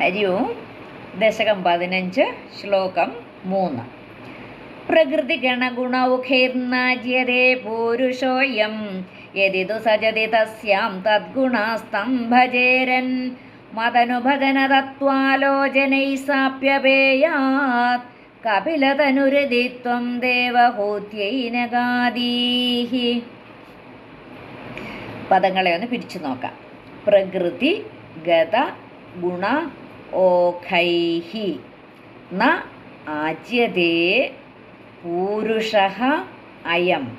ഹരി ഓം ദശകം പതിനഞ്ച് ശ്ലോകം മൂന്ന്. പ്രകൃതി ഗണഗുണൗഖൈർനാജ്യതേ പൂരുഷോയം യതിതു സജതി തസ്യാം തദ്ഗുണാസ്തം ഭജേരൻ മതനുഭജന തത്വാലോചനൈ സാപ്യപേയാത് കപിലതനുരതിത്വം ദേവഹൂത്യൈനഗാദീഹി. പദങ്ങളെ ഒന്ന് പിരിച്ചു നോക്കാം. പ്രകൃതി ഗത ഗുണ ഓഖൈഹി. ന ആജ്യതേ പൂരുഷ അയം.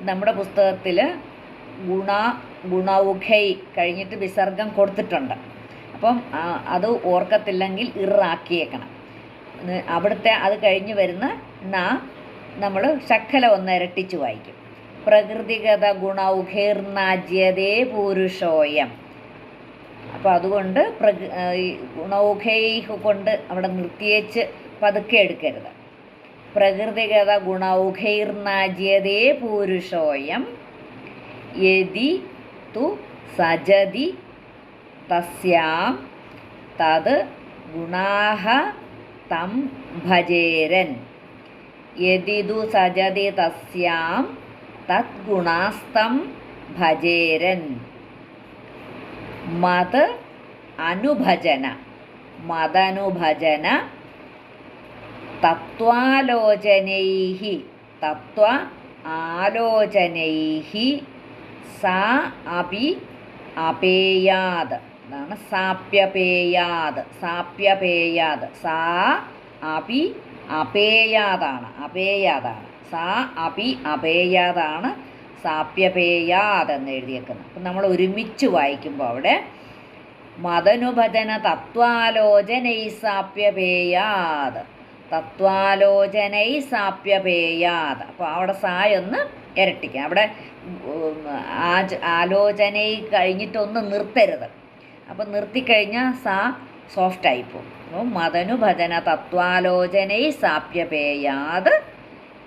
നമ്മുടെ പുസ്തകത്തിൽ ഗുണ ഗുണൗഖൈ കഴിഞ്ഞിട്ട് വിസർഗം കൊടുത്തിട്ടുണ്ട്. അപ്പം അത് ഓർക്കത്തില്ലെങ്കിൽ ഇറാക്കിയേക്കണം. അവിടുത്തെ അത് കഴിഞ്ഞ് വരുന്ന ന നമ്മൾ ശക്കല ഒന്ന് ഇരട്ടിച്ച് വായിക്കും. പ്രകൃതിഗത ഗുണൗഖൈർനാജ്യതേ പൂരുഷോയം. അപ്പോൾ അതുകൊണ്ട് പ്രകൃ ഈ ഗുണൗഖൈഹ് കൊണ്ട് അവിടെ നിർത്തിയേച്ച് പതുക്കെ എടുക്കരുത്. പ്രകൃതിഗത ഗുണൗഖൈർനാജ്യതേ പൂരുഷോയം യതി തു സജതി തസ്യാം തത് ഗുണാഹ തം ഭജേരൻ. യതിദു സജതി തസ്യാം തദ്ഗുണാസ്തം ഭജേരൻ. മത് അനുഭജന മതനുഭജന തത്വാലോചനൈः തത്വ ആലോചനൈः സാ അപി അപേയാത് അതാണ് സാപ്യപേയാത് സാപ്യപേയാത് സാ അപി അപേയാതാണ് അപേയാതാണ് സാ അപി അപേയാതാണ് സാപ്യപേയാത് എന്ന് എഴുതിയേക്കുന്നത് അപ്പം നമ്മൾ ഒരുമിച്ച് വായിക്കുമ്പോൾ അവിടെ മതനുഭജന തത്വാലോചനൈ സാപ്യപേയാത്. തത്വാലോചനൈ സാപ്യപേയാത്. അപ്പോൾ അവിടെ സായൊന്ന് ഇരട്ടിക്കാം. അവിടെ ആജ് ആലോചനൈ കഴിഞ്ഞിട്ടൊന്ന് നിർത്തരുത്. അപ്പം നിർത്തിക്കഴിഞ്ഞാൽ സാ സോഫ്റ്റായി പോകും അപ്പോൾ മതനുഭജന തത്വാലോചനൈ സാപ്യപേയാത്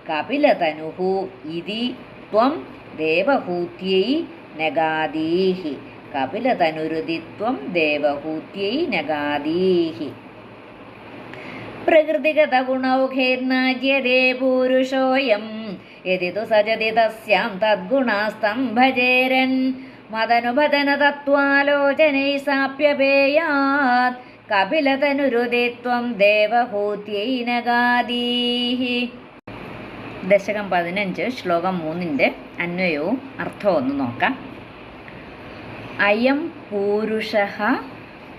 കപിലതനുഹു ഇതി ത്വം ദേവഹൂത്യൈ നഗാദീഹി. കപിലതനുരുതിത്വം ദേവഹൂത്യൈ നഗാദീഹി. പ്രകൃതിഗത ഗുണൗഖൈർനാജ്യതേ പൂരുഷോയം യതി തു സജതി തസ്യാം തദ്ഗുണാസ്തം ഭജേരൻ മതനുഭജന തത്വാലോചനൈ സാപ്യപേയാത് കപിലതനുരുതിത്വം ദേവഹൂത്യൈ നഗാദീഹി. ദശകം പതിനഞ്ച് ശ്ലോകം മൂന്നിന്റെ അന്വയവും അർത്ഥവും ഒന്ന് നോക്കാം. അയം പൂരുഷ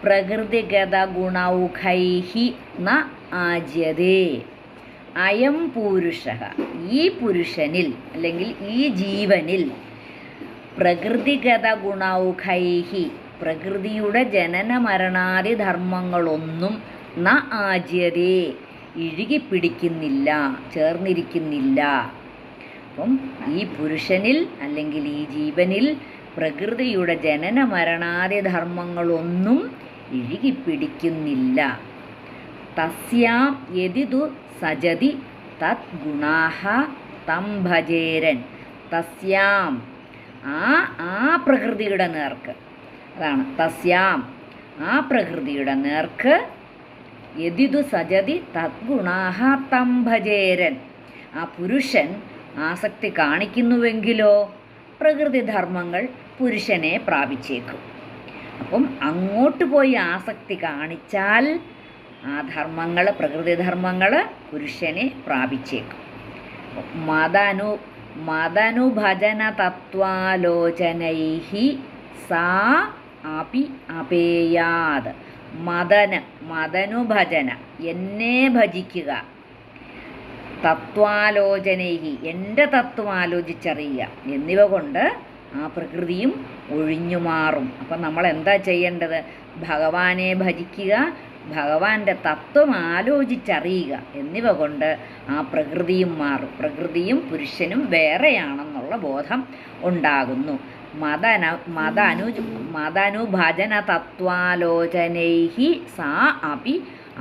പ്രകൃതിഗത ഗുണൗഖൈ ന ആജ്യതേ. അയം പൂരുഷ ഈ പുരുഷനിൽ അല്ലെങ്കിൽ ഈ ജീവനിൽ പ്രകൃതിഗത ഗുണൗഖൈഹി പ്രകൃതിയുടെ ജനന മരണാദി ധർമ്മങ്ങളൊന്നും ന ആജ്യതേ. ഇഴുകിപ്പിടിക്കുന്നില്ല ചേർന്നിരിക്കുന്നില്ല. അപ്പം ഈ പുരുഷനിൽ അല്ലെങ്കിൽ ഈ ജീവനിൽ പ്രകൃതിയുടെ ജനന മരണാദി ധർമ്മങ്ങളൊന്നും ഇഴുകിപ്പിടിക്കുന്നില്ല. തസ്യാം യതിതു സജതി തത് ഗുണാഹ തം ഭജേരൻ. തസ്യാം ആ ആ പ്രകൃതിയുടെ നേർക്ക്. അതാണ് തസ്യാം ആ പ്രകൃതിയുടെ നേർക്ക് യതിതു സജതി തദ്ഗുണാഹ തം ഭജേരൻ. ആ പുരുഷൻ ആസക്തി കാണിക്കുന്നുവെങ്കിലോ? പ്രകൃതിധർമ്മങ്ങൾ പുരുഷനെ പ്രാപിച്ചേക്കും. അപ്പം അങ്ങോട്ട് പോയി ആസക്തി കാണിച്ചാൽ ആ ധർമ്മങ്ങൾ പ്രകൃതിധർമ്മങ്ങൾ പുരുഷനെ പ്രാപിച്ചേക്കും. മതനു മതനുഭജന തത്വാലോചനൈഹി സാ അപി അപേയാത്. മദന മദനുഭജന എന്നെ ഭജിക്കുക. തത്വാലോചനൈഹി എന്റെ തത്വം ആലോചിച്ചറിയുക. എന്നിവ കൊണ്ട് ആ പ്രകൃതിയും ഒഴിഞ്ഞു മാറും. അപ്പം നമ്മൾ എന്താ ചെയ്യേണ്ടത്? ഭഗവാനെ ഭജിക്കുക ഭഗവാന്റെ തത്വം ആലോചിച്ചറിയുക. എന്നിവ കൊണ്ട് ആ പ്രകൃതിയും മാറും. പ്രകൃതിയും പുരുഷനും വേറെയാണെന്നുള്ള ബോധം ഉണ്ടാകുന്നു. മതന മതനു മതനുഭജന തത്വാലോചനൈഹി സാ അപി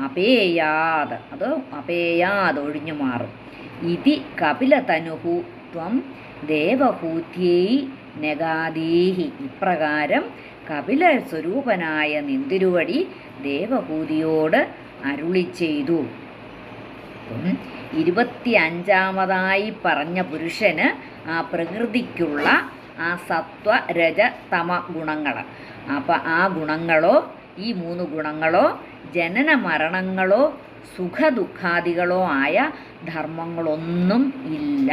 അപേയാത്. അത് അപേയാത് ഒഴിഞ്ഞു മാറും. ഇതി കപിലതനുഹു ത്വം ദേവഹൂത്യൈ നഗാദീഹി. ഇപ്രകാരം കപില സ്വരൂപനായ നിന്തിരുവടി ദേവഹൂതിയോട് അരുളി ചെയ്തു. ഇരുപത്തി അഞ്ചാമതായി പറഞ്ഞ പുരുഷന് ആ പ്രകൃതിക്കുള്ള ആ സത്വ രജ തമ ഗുണങ്ങൾ അപ്പോൾ ആ ഗുണങ്ങളോ ഈ മൂന്ന് ഗുണങ്ങളോ ജനന മരണങ്ങളോ സുഖദുഃഖാദികളോ ആയ ധർമ്മങ്ങളൊന്നും ഇല്ല.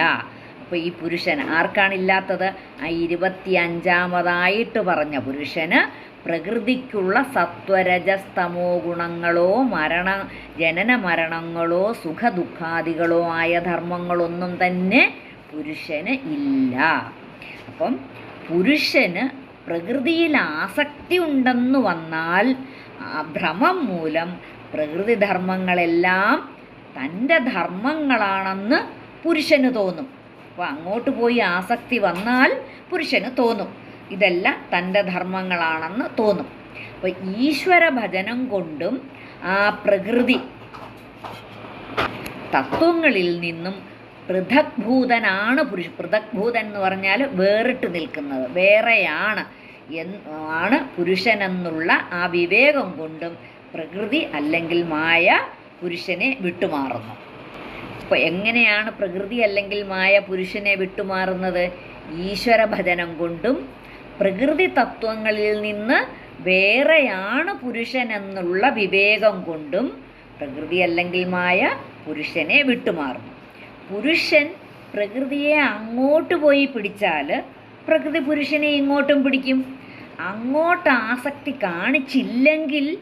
അപ്പോൾ ഈ പുരുഷൻ ആർക്കാണില്ലാത്തത് ആ ഇരുപത്തി അഞ്ചാമതായിട്ട് പറഞ്ഞ പുരുഷന് പ്രകൃതിക്കുള്ള സത്വരജസ്തമോ ഗുണങ്ങളോ മരണ ജനന മരണങ്ങളോ സുഖദുഃഖാദികളോ ആയ ധർമ്മങ്ങളൊന്നും തന്നെ പുരുഷന് ഇല്ല. അപ്പം പുരുഷന് പ്രകൃതിയിൽ ആസക്തി ഉണ്ടെന്ന് വന്നാൽ ഭ്രമം മൂലം പ്രകൃതി ധർമ്മങ്ങളെല്ലാം തന്റെ ധർമ്മങ്ങളാണെന്ന് പുരുഷന് തോന്നും. അപ്പോൾ അങ്ങോട്ട് പോയി ആസക്തി വന്നാൽ പുരുഷന് തോന്നും. ഇതെല്ലാം തന്റെ ധർമ്മങ്ങളാണെന്ന് തോന്നും. അപ്പോൾ ഈശ്വര ഭജനം കൊണ്ടും ആ പ്രകൃതി തത്വങ്ങളിൽ നിന്നും പൃഥക്ഭൂതനാണ് പുരുഷ പൃഥക്ഭൂതൻ എന്ന് പറഞ്ഞാൽ വേറിട്ട് നിൽക്കുന്നത്. വേറെയാണ് ആണ് പുരുഷനെന്നുള്ള ആ വിവേകം കൊണ്ടും പ്രകൃതി അല്ലെങ്കിൽ മായ പുരുഷനെ വിട്ടുമാറുന്നു. അപ്പോൾ എങ്ങനെയാണ് പ്രകൃതി അല്ലെങ്കിൽ മായ പുരുഷനെ വിട്ടുമാറുന്നത്? ഈശ്വര ഭജനം കൊണ്ടും പ്രകൃതി തത്വങ്ങളിൽ നിന്ന് വേറെയാണ് പുരുഷൻ എന്നുള്ള വിവേകം കൊണ്ടും പ്രകൃതി അല്ലെങ്കിൽ മായ പുരുഷനെ വിട്ടുമാറുന്നു. പുരുഷൻ പ്രകൃതിയെ അങ്ങോട്ട് പോയി പിടിച്ചാൽ പ്രകൃതി പുരുഷനെ ഇങ്ങോട്ടും പിടിക്കും. അങ്ങോട്ട് ആസക്തി കാണിച്ചില്ലെങ്കിൽ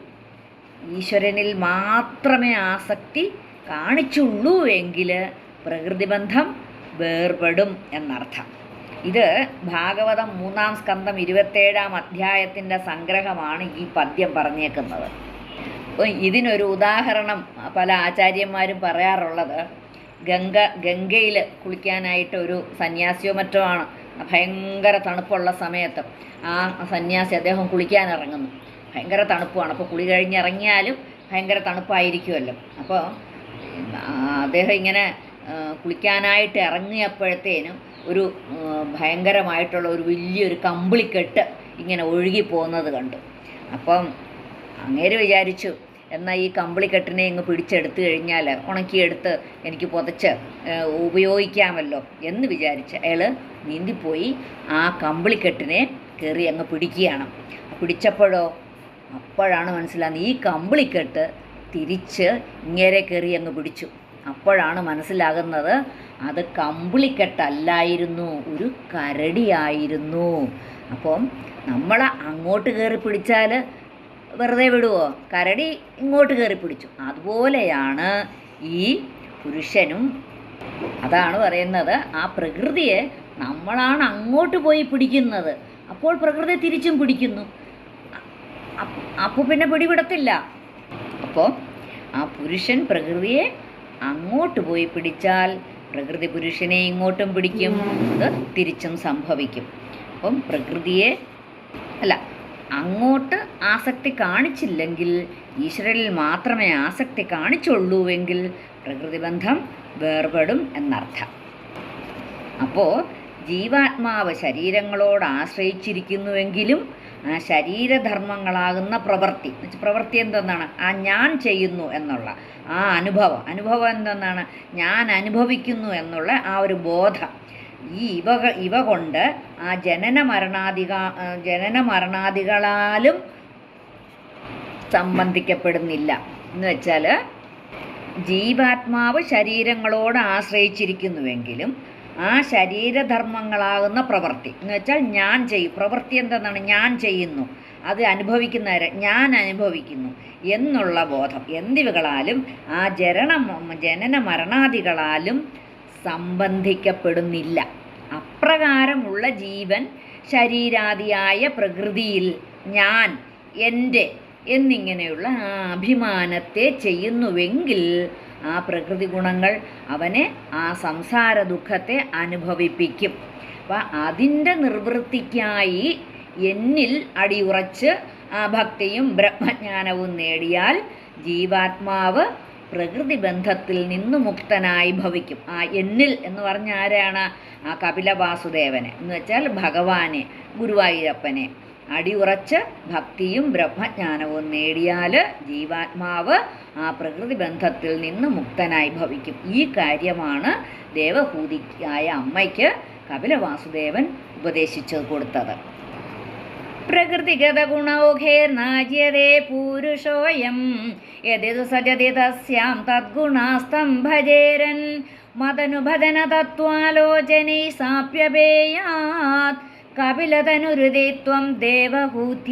ഈശ്വരനിൽ മാത്രമേ ആസക്തി കാണിച്ചുള്ളൂ എങ്കിൽ പ്രകൃതിബന്ധം വേർപെടും എന്നർത്ഥം. ഇത് ഭാഗവതം മൂന്നാം സ്കന്ധം ഇരുപത്തേഴാം അധ്യായത്തിന്റെ സംഗ്രഹമാണ് ഈ പദ്യം പറഞ്ഞേക്കുന്നത്. ഇതിനൊരു ഉദാഹരണം പല ആചാര്യന്മാരും പറയാറുള്ളത്. ഗംഗ ഗംഗയിൽ കുളിക്കാനായിട്ട് ഒരു സന്യാസിയോ മറ്റോ ആണ്. ഭയങ്കര തണുപ്പുള്ള സമയത്ത് ആ സന്യാസി അദ്ദേഹം കുളിക്കാൻ ഇറങ്ങുന്നു ഭയങ്കര തണുപ്പാണ്. അപ്പോൾ കുളി കഴിഞ്ഞിറങ്ങിയാലും ഭയങ്കര തണുപ്പായിരിക്കുമല്ലോ. അപ്പോൾ അദ്ദേഹം ഇങ്ങനെ കുളിക്കാനായിട്ട് ഇറങ്ങിയപ്പോഴത്തേനും ഒരു ഭയങ്കരമായിട്ടുള്ള ഒരു വലിയൊരു കമ്പിളിക്കെട്ട് ഇങ്ങനെ ഒഴുകി പോകുന്നത് കണ്ടു. അപ്പം അങ്ങേര് വിചാരിച്ചു എന്നാൽ ഈ കമ്പിളിക്കെട്ടിനെ ഇങ്ങ് പിടിച്ചെടുത്ത് കഴിഞ്ഞാൽ ഉണക്കിയെടുത്ത് എനിക്ക് പുതച്ച് ഉപയോഗിക്കാമല്ലോ എന്ന് വിചാരിച്ച് അയാൾ നീന്തിപ്പോയി. ആ കമ്പിളിക്കെട്ടിനെ കയറി അങ്ങ് പിടിക്കുകയാണ്. പിടിച്ചപ്പോഴോ? അപ്പോഴാണ് മനസ്സിലാകുന്നത് ഈ കമ്പിളിക്കെട്ട് തിരിച്ച് ഇങ്ങേരെ കയറി അങ്ങ് പിടിച്ചു. അപ്പോഴാണ് മനസ്സിലാകുന്നത് അത് കമ്പിളിക്കെട്ടല്ലായിരുന്നു ഒരു കരടിയായിരുന്നു. അപ്പം നമ്മൾ അങ്ങോട്ട് കയറി പിടിച്ചാൽ വെറുതെ വിടുവോ? കരടി ഇങ്ങോട്ട് കയറി പിടിച്ചു. അതുപോലെയാണ് ഈ പുരുഷനും. അതാണ് പറയുന്നത്. ആ പ്രകൃതിയെ നമ്മളാണ് അങ്ങോട്ട് പോയി പിടിക്കുന്നത്. അപ്പോൾ പ്രകൃതി തിരിച്ചും പിടിക്കുന്നു. അപ്പോൾ പിന്നെ പിടിവിടത്തില്ല. അപ്പോൾ ആ പുരുഷൻ പ്രകൃതിയെ അങ്ങോട്ട് പോയി പിടിച്ചാൽ പ്രകൃതി പുരുഷനെ ഇങ്ങോട്ടും പിടിക്കും. അത് തിരിച്ചും സംഭവിക്കും. അപ്പം പ്രകൃതിയെ അല്ല അങ്ങോട്ട് ആസക്തി കാണിച്ചില്ലെങ്കിൽ ഈശ്വരനിൽ മാത്രമേ ആസക്തി കാണിച്ചുള്ളൂവെങ്കിൽ പ്രകൃതിബന്ധം വേർപെടും എന്നർത്ഥം. അപ്പോൾ ജീവാത്മാവ് ശരീരങ്ങളോട് ആശ്രയിച്ചിരിക്കുന്നുവെങ്കിലും ആ ശരീരധർമ്മങ്ങളാകുന്ന പ്രവൃത്തി പ്രവൃത്തി എന്തെന്നാണ്? ആ ഞാൻ ചെയ്യുന്നു എന്നുള്ള ആ അനുഭവം. അനുഭവം എന്തെന്നാണ്? ഞാൻ അനുഭവിക്കുന്നു എന്നുള്ള ആ ഒരു ബോധം. ഈ ഇവ ഇവ കൊണ്ട് ആ ജനന മരണാധിക ജനന മരണാദികളാലും സംബന്ധിക്കപ്പെടുന്നില്ല. എന്ന് വെച്ചാൽ ജീവാത്മാവ് ശരീരങ്ങളോട് ആശ്രയിച്ചിരിക്കുന്നുവെങ്കിലും ആ ശരീരധർമ്മങ്ങളാകുന്ന പ്രവൃത്തി. എന്ന് വെച്ചാൽ ഞാൻ ചെയ്യും പ്രവൃത്തി എന്തെന്നാണ്? ഞാൻ ചെയ്യുന്നു. അത് അനുഭവിക്കുന്നവരെ ഞാൻ അനുഭവിക്കുന്നു എന്നുള്ള ബോധം. എന്നിവകളാലും ആ ജനന ജനന മരണാദികളാലും സംബന്ധിക്കപ്പെടുന്നില്ല. അപ്രകാരമുള്ള ജീവൻ ശരീരാദിയായ പ്രകൃതിയിൽ ഞാൻ എന്റെ എന്നിങ്ങനെയുള്ള അഭിമാനത്തെ ചെയ്യുന്നുവെങ്കിൽ ആ പ്രകൃതി ഗുണങ്ങൾ അവനെ ആ സംസാര ദുഃഖത്തെ അനുഭവിപ്പിക്കും. അപ്പം അതിന്റെ നിർവൃത്തിക്കായി എന്നിൽ അടിയുറച്ച് ആ ഭക്തിയും ബ്രഹ്മജ്ഞാനവും നേടിയാൽ ജീവാത്മാവ് പ്രകൃതി ബന്ധത്തിൽ നിന്ന് മുക്തനായി ഭവിക്കും. ആ എണ്ണിൽ എന്ന് പറഞ്ഞ ആരാണ്? ആ കപില വാസുദേവനെ. എന്ന് വെച്ചാൽ ഭഗവാനെ ഗുരുവായൂരപ്പനെ. അടിയുറച്ച് ഭക്തിയും ബ്രഹ്മജ്ഞാനവും നേടിയാൽ ജീവാത്മാവ് ആ പ്രകൃതി ബന്ധത്തിൽ നിന്ന് മുക്തനായി ഭവിക്കും. ഈ കാര്യമാണ് ദേവഭൂതിയായ അമ്മയ്ക്ക് കപില വാസുദേവൻ ഉപദേശിച്ചു കൊടുത്തത്. പ്രകൃതിഗത ഗുണൗഘേർനാജ്യതേ പൂരുഷോയം യു സജതി തസ്യാം തദ്ഗുണാസ്തം ഭജേരൻ. മതനുഭജന തത്വാലോചനൈ സാപ്യപേയാത് കപിലതനുരുതിത്വം ദേവഹൂത്യൈനഗാദീ